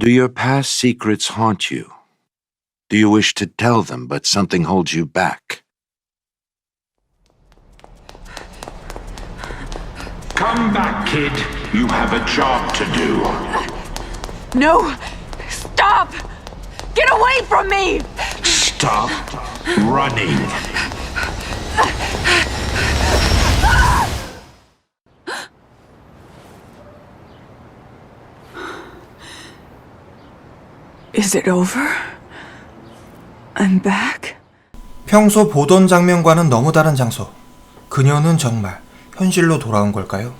Do your past secrets haunt you? Do you wish to tell them, but something holds you back? Come back, kid. You have a job to do. No! Stop! Get away from me! Stop running. Is it over? I'm back? 평소 보던 장면과는 너무 다른 장소. 그녀는 정말 현실로 돌아온 걸까요?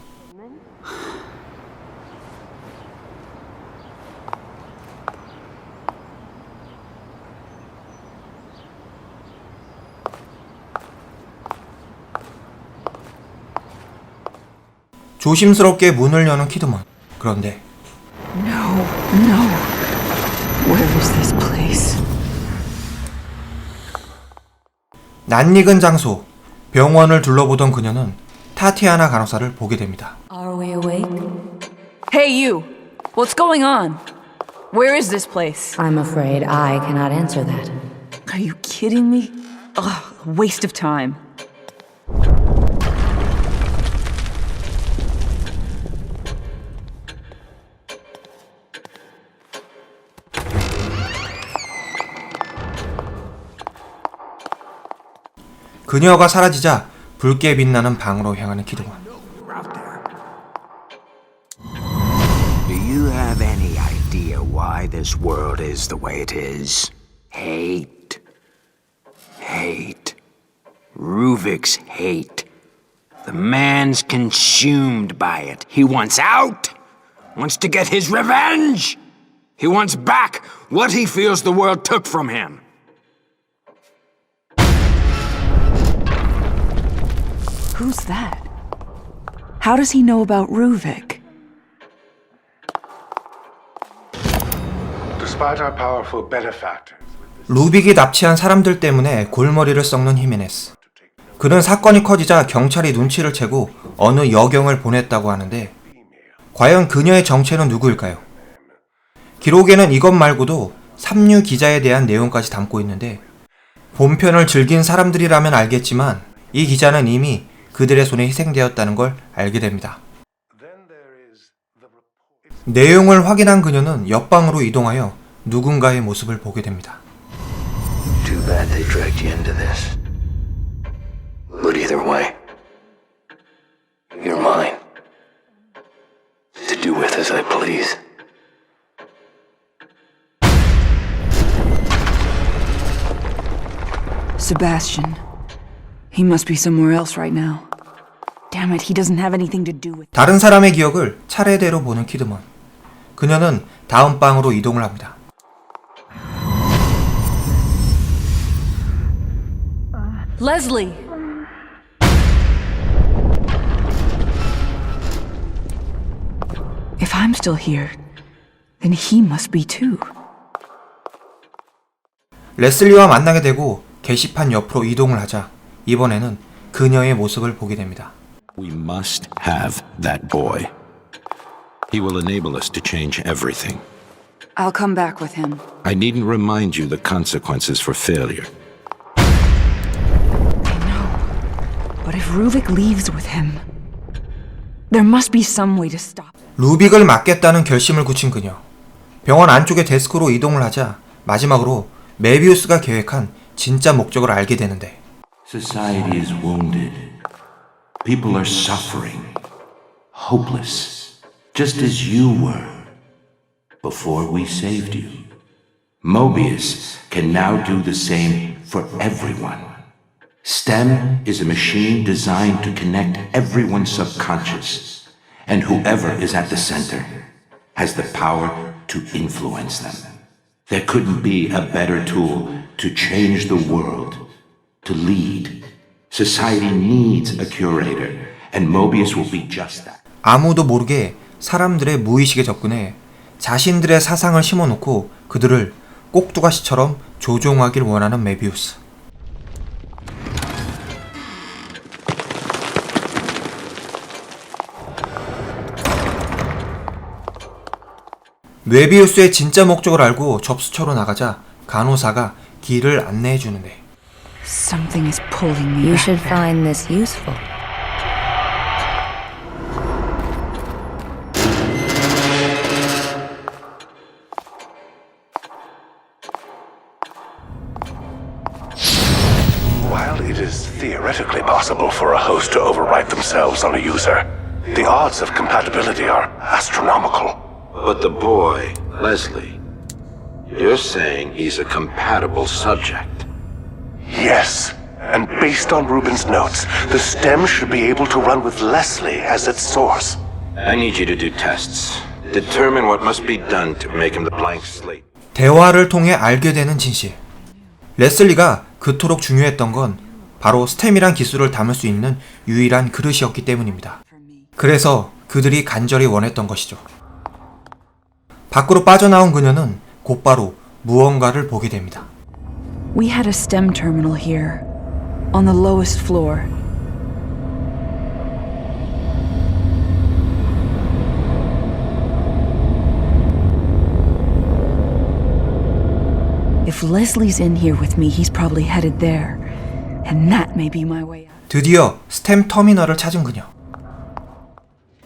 조심스럽게 문을 여는 키드먼. 그런데 No, no. 낯익은 장소, 병원을 둘러보던 그녀는 타티아나 간호사를 보게 됩니다. Are we awake? Hey, you! What's going on? Where is this place? I'm afraid I cannot answer that. Are you kidding me? Ugh, waste of time. 그녀가 사라지자 붉게 빛나는 방으로 향하는 키드먼. Do you have any idea why this world is the way it is? Hate. Hate. Ruvik's hate. The man's consumed by it. He wants out. Wants to get his revenge. He wants back what he feels the world took from him. Who's that? How does he know about Ruvik? Despite our powerful benefactors, 루빅이 납치한 사람들 때문에 골머리를 썩는 히메네스. 그는 사건이 커지자 경찰이 눈치를 채고 어느 여경을 보냈다고 하는데 과연 그녀의 정체는 누구일까요? 기록에는 이것 말고도 삼류 기자에 대한 내용까지 담고 있는데 본편을 즐긴 사람들이라면 알겠지만 이 기자는 이미 그들의 손에 희생되었다는 걸 알게 됩니다. 내용을 확인한 그녀는 옆방으로 이동하여 누군가의 모습을 보게 됩니다. Too bad they dragged you into this. But either way, you're mine. To do with as I please. Sebastian. He must be somewhere else right now. Damn it, he doesn't have anything to do with. 다른 사람의 기억을 차례대로 보는 키드먼. 그녀는 다음 방으로 이동을 합니다. Leslie! If I'm still here, then he must be too. 레슬리와 만나게 되고 게시판 옆으로 이동을 하자 이번에는 그녀의 모습을 보게 됩니다. We must have that boy. He will enable us to change everything. I'll come back with him. I needn't remind you the consequences for failure. I know. But if Ruvik leaves with him, there must be some way to stop. 루빅을 맡겠다는 결심을 굳힌 그녀. 병원 안쪽의 데스크로 이동을 하자 마지막으로 메비우스가 계획한 진짜 목적을 알게 되는데 Society is wounded. People are suffering. Hopeless. Just as you were. Before we saved you. Mobius can now do the same for everyone. STEM is a machine designed to connect everyone's subconscious. And whoever is at the center has the power to influence them. There couldn't be a better tool to change the world, to lead. Society needs a curator, and Mobius will be just that. 아무도 모르게 사람들의 무의식에 접근해 자신들의 사상을 심어놓고 그들을 꼭두가시처럼 조종하길 원하는 메비우스. 뇌비우스의 진짜 목적을 알고 접수처로 나가자 간호사가 길을 안내해 주는데 Something is pulling me You back should there. find this useful. While it is theoretically possible for a host to overwrite themselves on a user, the odds of compatibility are astronomical. But the boy, Leslie, you're saying he's a compatible subject. Yes, and based on Ruben's notes, the stem should be able to run with Leslie as its source. I need you to do tests. Determine what must be done to make him the blank slate. 대화를 통해 알게 되는 진실. 레슬리가 그토록 중요했던 건 바로 스템이란 기술을 담을 수 있는 유일한 그릇이었기 때문입니다. 그래서 그들이 간절히 원했던 것이죠. 밖으로 빠져나온 그녀는 곧바로 무언가를 보게 됩니다. We had a STEM terminal here, on the lowest floor. If Leslie's in here with me, he's probably headed there. And that may be my way out. 드디어 스템 터미널을 찾은 그녀.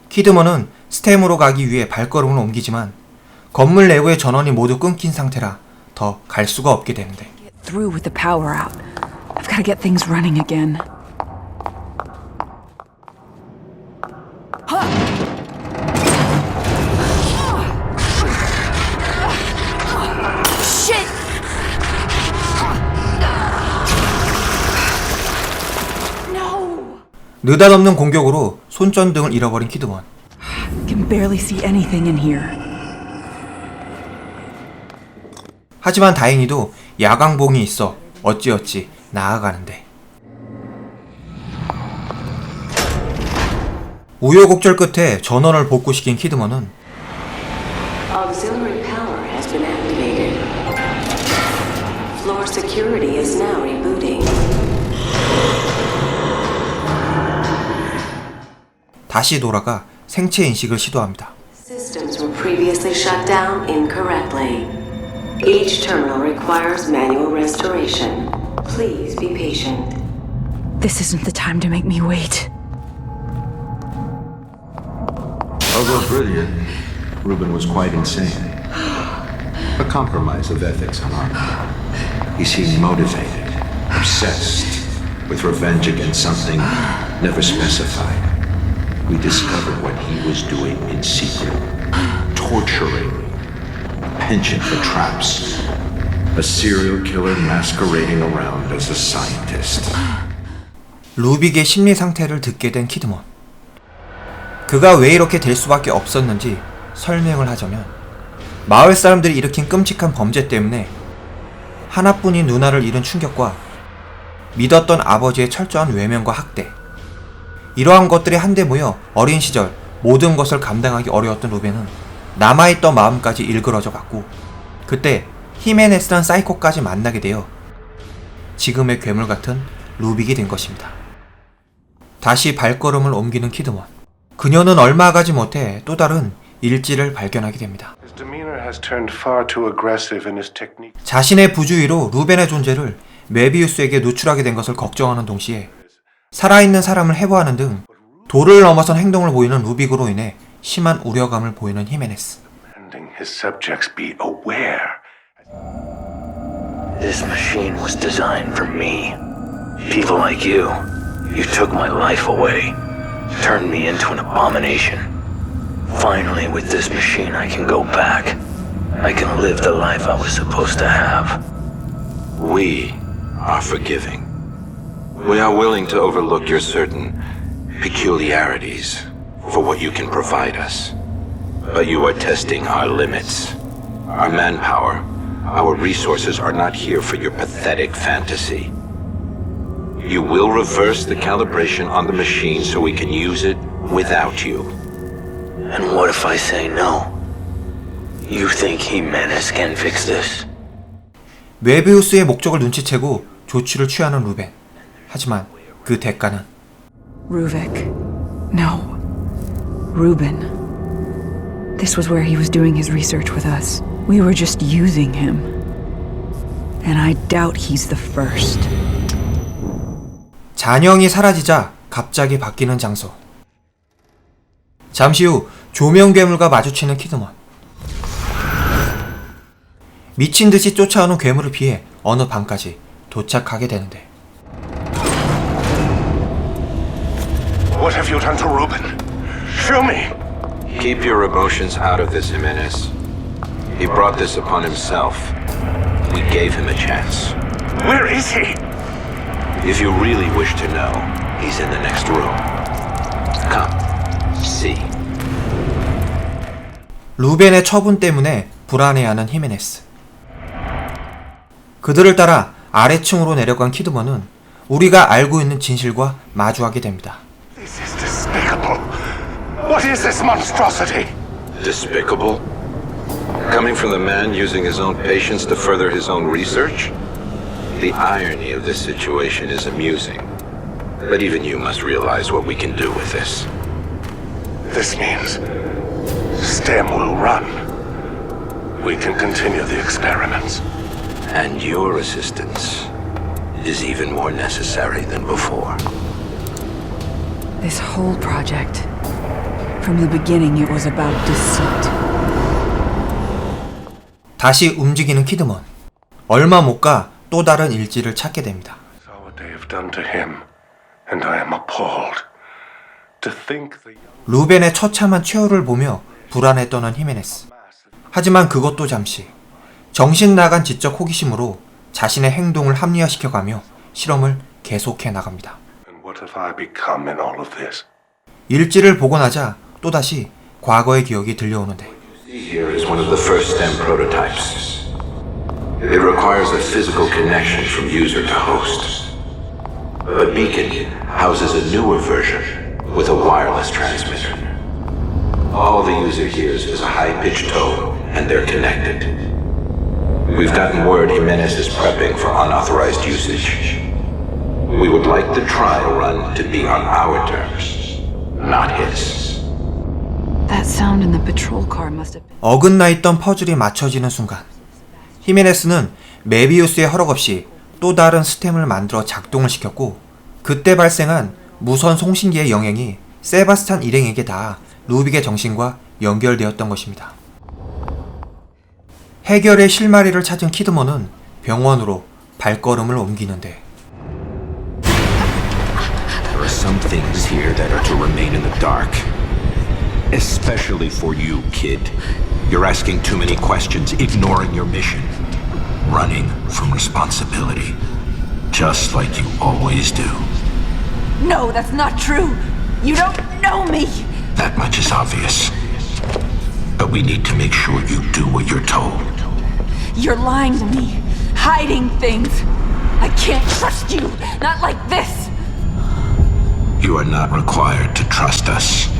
키드먼은 스템으로 가기 위해 발걸음을 옮기지만 건물 내부의 전원이 모두 끊긴 상태라 더 갈 수가 없게 되는데 through with the power out. I've got to get things running again. Shit! No! 느닷없는 공격으로 손전등을 잃어버린 키드먼. Can barely see anything in here. 하지만 다행히도 야광봉이 있어 어찌어찌 나아가는데 우여곡절 끝에 전원을 복구시킨 키드먼은. 다시 돌아가 생체 인식을 시도합니다. Systems were previously shut down incorrectly. Each terminal requires manual restoration. Please be patient. This isn't the time to make me wait. Although brilliant, Reuben was quite insane. A compromise of ethics on our part. He seemed motivated, obsessed, with revenge against something never specified. We discovered what he was doing in secret. Torturing. Penchant for traps. A serial killer masquerading around as a scientist. 루빅의 심리 상태를 듣게 된 키드먼. 그가 왜 이렇게 될 수밖에 없었는지 설명을 하자면 마을 사람들이 일으킨 끔찍한 범죄 때문에 하나뿐인 누나를 잃은 충격과 믿었던 아버지의 철저한 외면과 학대 이러한 것들이 한데 모여 어린 시절 모든 것을 감당하기 어려웠던 루벤은 남아있던 마음까지 일그러져 갔고 그때 히메네스란 사이코까지 만나게 되어 지금의 괴물 같은 루빅이 된 것입니다. 다시 발걸음을 옮기는 키드먼. 그녀는 얼마 가지 못해 또 다른 일지를 발견하게 됩니다. 자신의 부주의로 루벤의 존재를 메비우스에게 노출하게 된 것을 걱정하는 동시에 살아있는 사람을 해부하는 등 도를 넘어선 행동을 보이는 루빅으로 인해 심한 우려감을 보이는 히메네스. Ending his subjects be aware. This machine was designed for me. People like you. You took my life away. Turned me into an abomination. Finally, with this machine, I can go back. I can live the life I was supposed to have. We are forgiving. We are willing to overlook your certain peculiarities for what you can provide us. But you are testing our limits. Our manpower, our resources are not here for your pathetic fantasy. You will reverse the calibration on the machine so we can use it without you. And what if I say no? You think Jimenez can fix this? 메비우스의 목적을 눈치채고 조치를 취하는 루벤. 하지만 그 대가는 Ruvik. No. Reuben. This was where he was doing his research with us. We were just using him. And I doubt he's the first. 잔영이 사라지자 갑자기 바뀌는 장소. 잠시 후 조명 괴물과 마주치는 키드먼. 미친 듯이 쫓아오는 괴물을 피해 어느 방까지 도착하게 되는데 What have you done to Reuben? Show me. Keep your emotions out of this, Jimenez. He brought this upon himself. We gave him a chance. Where is he? If you really wish to know, he's in the next room. Come, see. 루벤의 처분 때문에 불안해하는 히메네스. 그들을 따라 아래층으로 내려간 키드먼은 우리가 알고 있는 진실과 마주하게 됩니다. This is despicable. What is this monstrosity? Despicable? Coming from the man using his own patients to further his own research? The irony of this situation is amusing. But even you must realize what we can do with this. This means STEM will run. We can continue the experiments. And your assistance is even more necessary than before. This whole project. From the beginning, it was about deceit. 다시 움직이는 키드먼. 얼마 못 가 또 다른 일지를 찾게 됩니다. Saw what they have done to him, and I am appalled. To think the 루벤의 처참한 최후를 보며 불안에 떠난 히메네스. 하지만 그것도 잠시 정신 나간 지적 호기심으로 자신의 행동을 합리화시켜가며 실험을 계속해 나갑니다. and what have I become in all of this? 일지를 보고 나자 또다시 과거의 기억이 들려오는데 Here is one of the first STEM prototypes. It requires a physical connection from user to host. But Beacon houses a newer version with a wireless transmitter. All the user hears is a high-pitched tone, and they're connected. We've gotten word Jimenez is prepping for unauthorized usage. We would like the trial run to be on our terms, not his. 어긋나 있던 퍼즐이 맞춰지는 순간 히메네스는 메비우스의 허락 없이 또 다른 스템을 만들어 작동을 시켰고 그때 발생한 무선 송신기의 영향이 세바스찬 일행에게 닿아 루빅의 정신과 연결되었던 것입니다. 해결의 실마리를 찾은 키드먼은 병원으로 발걸음을 옮기는데 There are some things here that are to remain in the dark. Especially for you, kid. You're asking too many questions, ignoring your mission. Running from responsibility. Just like you always do. No, that's not true! You don't know me! That much is obvious. But we need to make sure you do what you're told. You're lying to me, hiding things. I can't trust you, not like this. You are not required to trust us.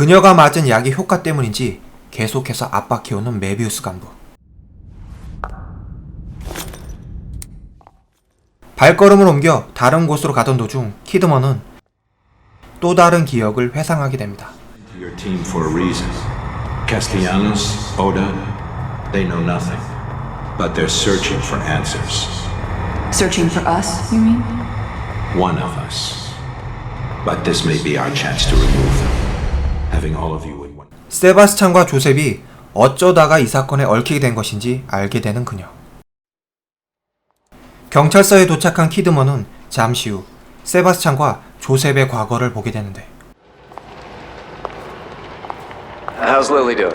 그녀가 맞은 약의 효과 때문인지 계속해서 압박해오는 메비우스 간부. 발걸음을 옮겨 다른 곳으로 가던 도중 키드먼은 또 다른 기억을 회상하게 됩니다. Your team for a reason. Castellanos, Oda, they know nothing. But they're searching for answers. Searching for us, you mean? One of us. But this may be our chance to remove them. Having all of you in one. 세바스찬과 조셉이 어쩌다가 이 사건에 얽히게 된 것인지 알게 되는 그녀. 경찰서에 도착한 키드먼은 잠시 후 세바스찬과 조셉의 과거를 보게 되는데 How's Lily doing?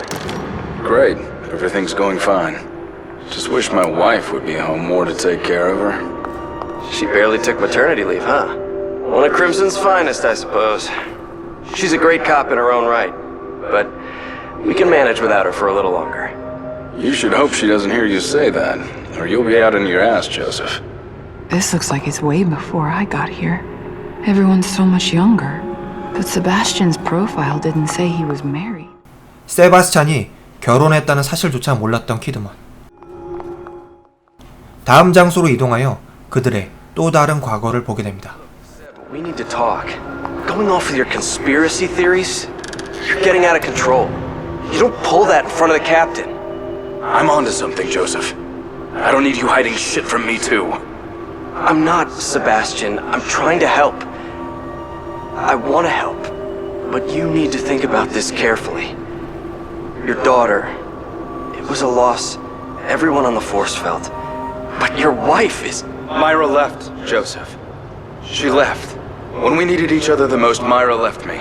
Great. Everything's going fine. Just wish my wife would be home more to take care of her. She barely took maternity leave, huh? One of Crimson's finest, I suppose. She's a great cop in her own right, but we can manage without her for a little longer. You should hope she doesn't hear you say that, or you'll be out in your ass, Joseph. This looks like it's way before I got here. Everyone's so much younger. But Sebastian's profile didn't say he was married. 세바스찬이 결혼했다는 사실조차 몰랐던 키드먼. 다음 장소로 이동하여 그들의 또 다른 과거를 보게 됩니다. We need to talk. Going off with your conspiracy theories? You're getting out of control. You don't pull that in front of the captain. I'm onto something, Joseph. I don't need you hiding shit from me, too. I'm not, Sebastian. I'm trying to help. I want to help. But you need to think about this carefully. Your daughter, it was a loss everyone on the force felt. But your wife is. Myra left, Joseph. She left. When we needed each other the most, Myra left me.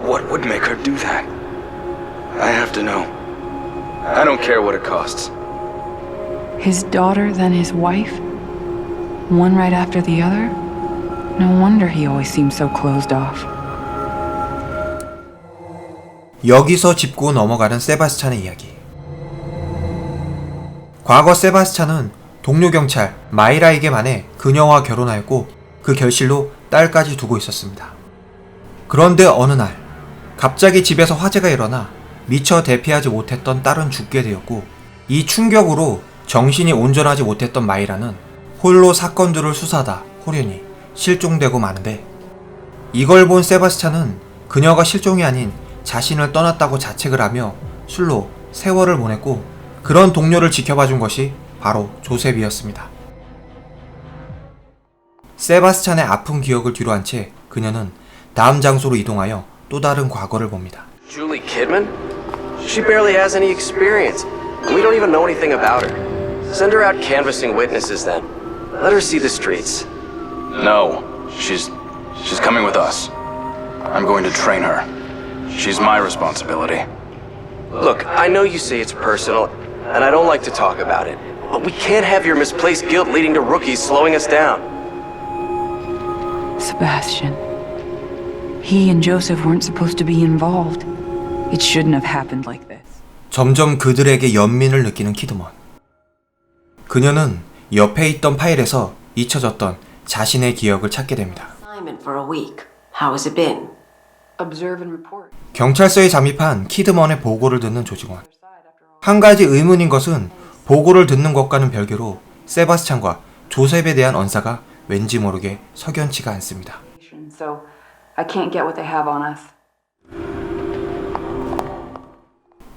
What would make her do that? I have to know. I don't care what it costs. His daughter, then his wife? One right after the other? No wonder he always seemed so closed off. 여기서 짚고 넘어가는 세바스찬의 이야기. 과거 세바스찬은 동료 경찰 마이라에게 만해 그녀와 결혼하였고 그 결실로 딸까지 두고 있었습니다. 그런데 어느 날 갑자기 집에서 화재가 일어나 미처 대피하지 못했던 딸은 죽게 되었고 이 충격으로 정신이 온전하지 못했던 마이라는 홀로 사건들을 수사하다 호련히 실종되고 마는데 이걸 본 세바스찬은 그녀가 실종이 아닌 자신을 떠났다고 자책을 하며 술로 세월을 보냈고 그런 동료를 지켜봐준 것이 바로 조셉이었습니다. 세바스찬의 아픈 기억을 뒤로한 채 그녀는 다음 장소로 이동하여 또 다른 과거를 봅니다. Julie Kidman? She barely has any experience. and We don't even know anything about her. Send her out canvassing witnesses then. Let her see the streets. No. She's. she's coming with us. I'm going to train her. She's my responsibility. Look, I know you say it's personal, and I don't like to talk about it. But we can't have your misplaced guilt leading to rookies slowing us down. Sebastian. He and Joseph weren't supposed to be involved. It shouldn't have happened like this. 점점 그들에게 연민을 느끼는 키드먼. 그녀는 옆에 있던 파일에서 잊혀졌던 자신의 기억을 찾게 됩니다. Assignment for a week. How has it been? Observe and report. 경찰서에 잠입한 키드먼의 보고를 듣는 조직원. 한 가지 의문인 것은 보고를 듣는 것과는 별개로 세바스찬과 조셉에 대한 언사가 왠지 모르게 석연치가 않습니다. So I can't get what they have on us.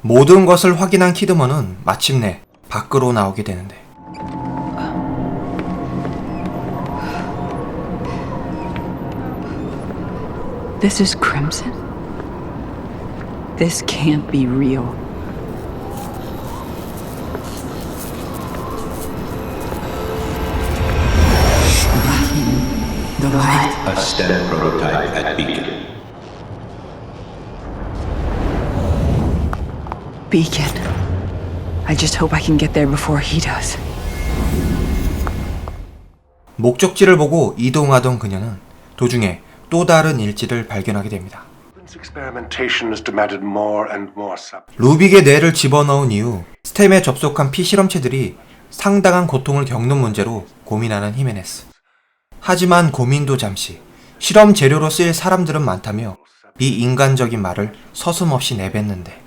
모든 것을 확인한 키드먼은 마침내 밖으로 나오게 되는데 This is Crimson? This can't be real. A STEM prototype at Beacon. Beacon. I just hope I can get there before he does. 목적지를 보고 이동하던 그녀는 도중에 또 다른 일지를 발견하게 됩니다. 루빅의 뇌를 집어넣은 이후 스템에 접속한 피실험체들이 상당한 고통을 겪는 문제로 고민하는 히메네스. 하지만 고민도 잠시 실험 재료로 쓰일 사람들은 많다며 비인간적인 말을 서슴없이 내뱉는데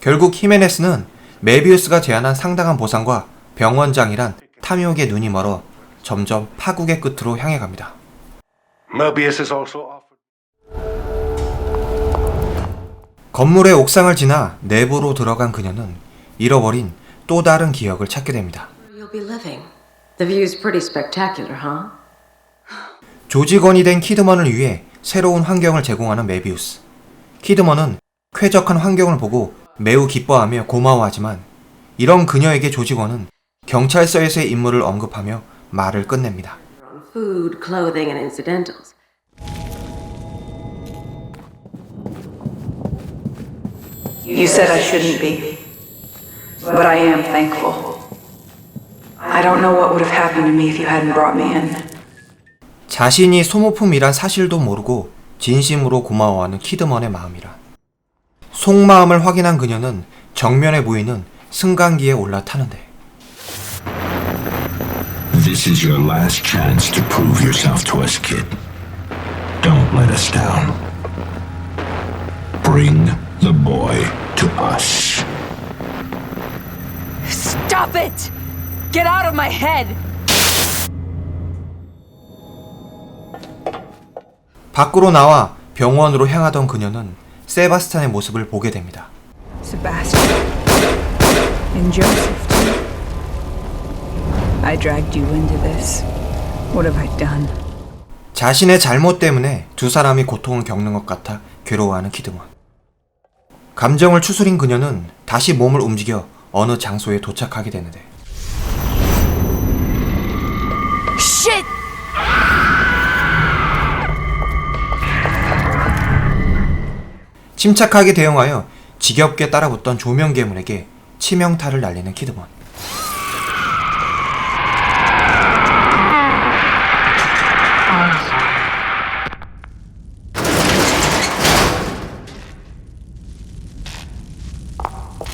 결국 히메네스는 메비우스가 제안한 상당한 보상과 병원장이란 탐욕의 눈이 멀어 점점 파국의 끝으로 향해 갑니다. 건물의 옥상을 지나 내부로 들어간 그녀는 잃어버린 또 다른 기억을 찾게 됩니다. You'll be living. The view's pretty spectacular, huh? 조직원이 된 키드먼을 위해 새로운 환경을 제공하는 메비우스. 키드먼은 쾌적한 환경을 보고 매우 기뻐하며 고마워하지만 이런 그녀에게 조직원은 경찰서에서의 임무를 언급하며 말을 끝냅니다. Food, clothing, and incidentals. You said I shouldn't be. But I am thankful. I don't know what would have happened to me if you hadn't brought me in. 자신이 소모품이란 사실도 모르고 진심으로 고마워하는 키드먼의 마음이란. 속마음을 확인한 그녀는 정면에 보이는 승강기에 올라타는데 This is your last chance to prove yourself to us, kid. Don't let us down. Bring the boy to us. Stop it! Get out of my head! 밖으로 나와 병원으로 향하던 그녀는 세바스찬의 모습을 보게 됩니다. Sebastian. And Joseph, too. I dragged you into this. What have I done? 자신의 잘못 때문에 두 사람이 고통을 겪는 것 같아 괴로워하는 키드먼. 감정을 추스린 그녀는 다시 몸을 움직여 어느 장소에 도착하게 되는데 Shit! 침착하게 대응하여 지겹게 따라붙던 조명 괴물에게 치명타를 날리는 키드먼.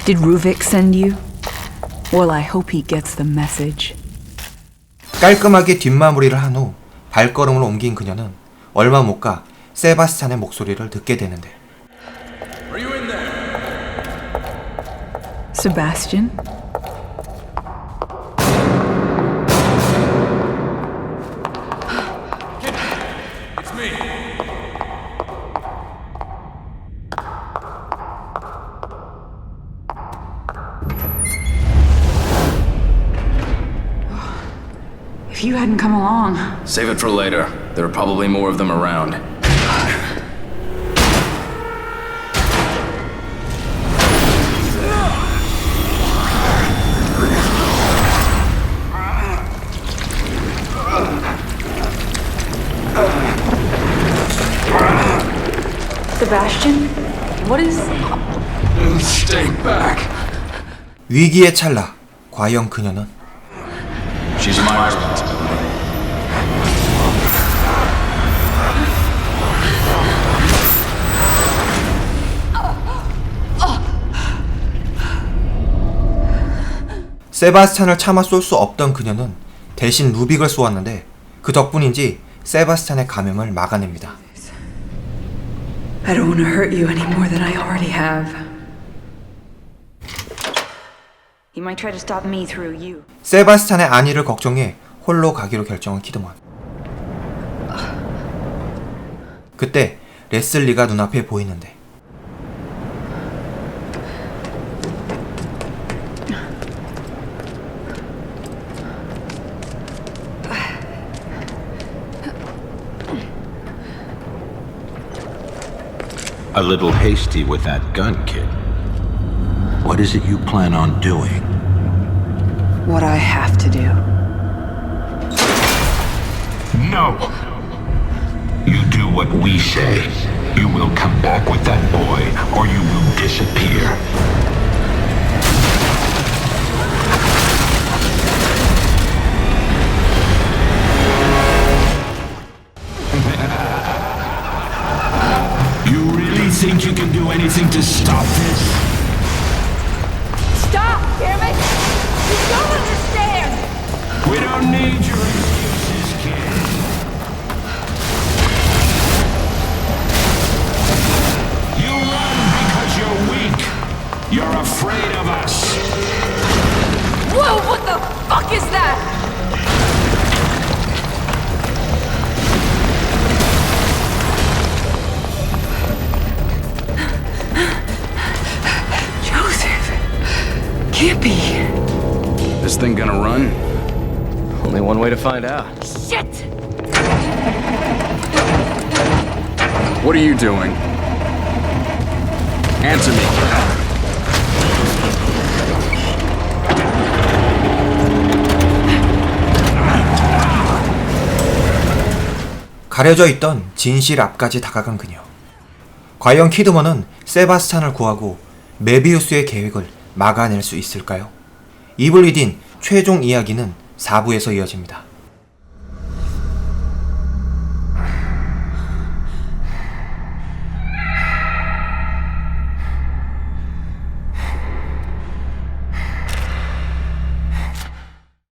Did Ruvik send you? Well, I hope he gets the message. 깔끔하게 뒷마무리를 한 후 발걸음을 옮긴 그녀는 얼마 못 가 세바스찬의 목소리를 듣게 되는데 Sebastian? If you hadn't come along, Save it for later. There are probably more of them around. Sebastian? What is. Stay back. 위기의 찰나 과연 그녀는 She's my responsibility. 세바스찬을 차마 쏠수 없던 그녀는 대신 루빅을 쏘았는데 그 덕분인지 세바스찬의 감염을 막아냅니다. I don't want to hurt you any more than I already have. He might try to stop me through you. 세바스찬의 안위를 걱정해 홀로 가기로 결정한 키드먼. 그때 레슬리가 눈앞에 보이는데 A little hasty with that gun, kid. What is it you plan on doing? What I have to do. No! You do what we say. You will come back with that boy, or you will disappear. This thing gonna run? Only one way to find out. Shit! What are you doing? Answer me. 가려져 있던 진실 앞까지 다가간 그녀. 과연 키드먼은 세바스찬을 구하고 메비우스의 계획을 막아낼 수 있을까요? 이블 리딘 최종 이야기는 4부에서 이어집니다.